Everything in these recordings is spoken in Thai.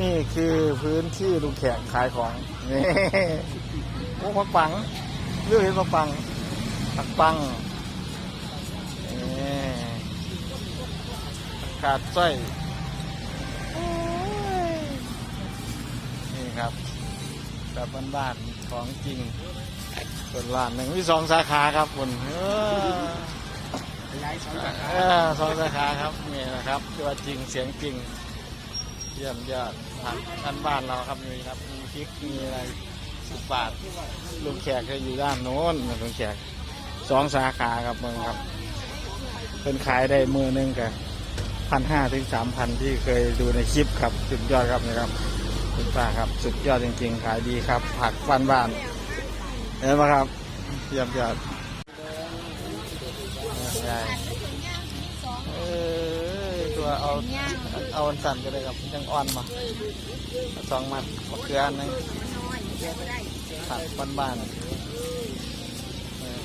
นี่คือพื้นที่ลุงแขกขายของนี่โอ้มาปังเลือกเห็นมาปังปักปังนี่ขาดสร้อยโอ้ยนี่ครับแบบบ้านๆของจริงส่วนร้านหนึ่งมีสองสาขาครับคุณเออย้ายสองสาขาเออสองสาขาครับนี่นะครับตัวจริงเสียงจริง เยี่ยมยอดทางท่านบ้านเราครับมีครับมีพริกมีอะไรสิบบาทลุงแขกก็อยู่ด้านโน้นลุงแขกสองสาขาครับเมืองครับเป็นขายได้มือนึงกับพันห้าถึงสามพันที่เคยดูในคลิปครับสุดยอดครับนี่ครับคุณป้าครับ สุดยอดจริงๆ ขายดีครับ ผักบ้านบ้านเห็นไหมครับเยี่ยมยอดใช่ เอาเอาอันสั่นก็ได้ครับยังอ่อนมาสองมัดมะเขืออันนึงผักบ้านๆเออ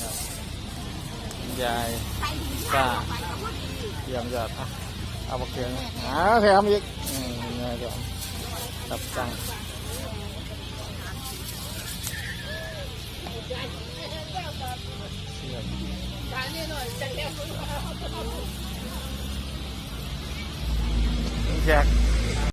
ครับยายป้าเยี่ยมยอดอะเอามะเขือนะอ่าแถมอีกอืมนี่เดี๋ยวตับจัง มแขก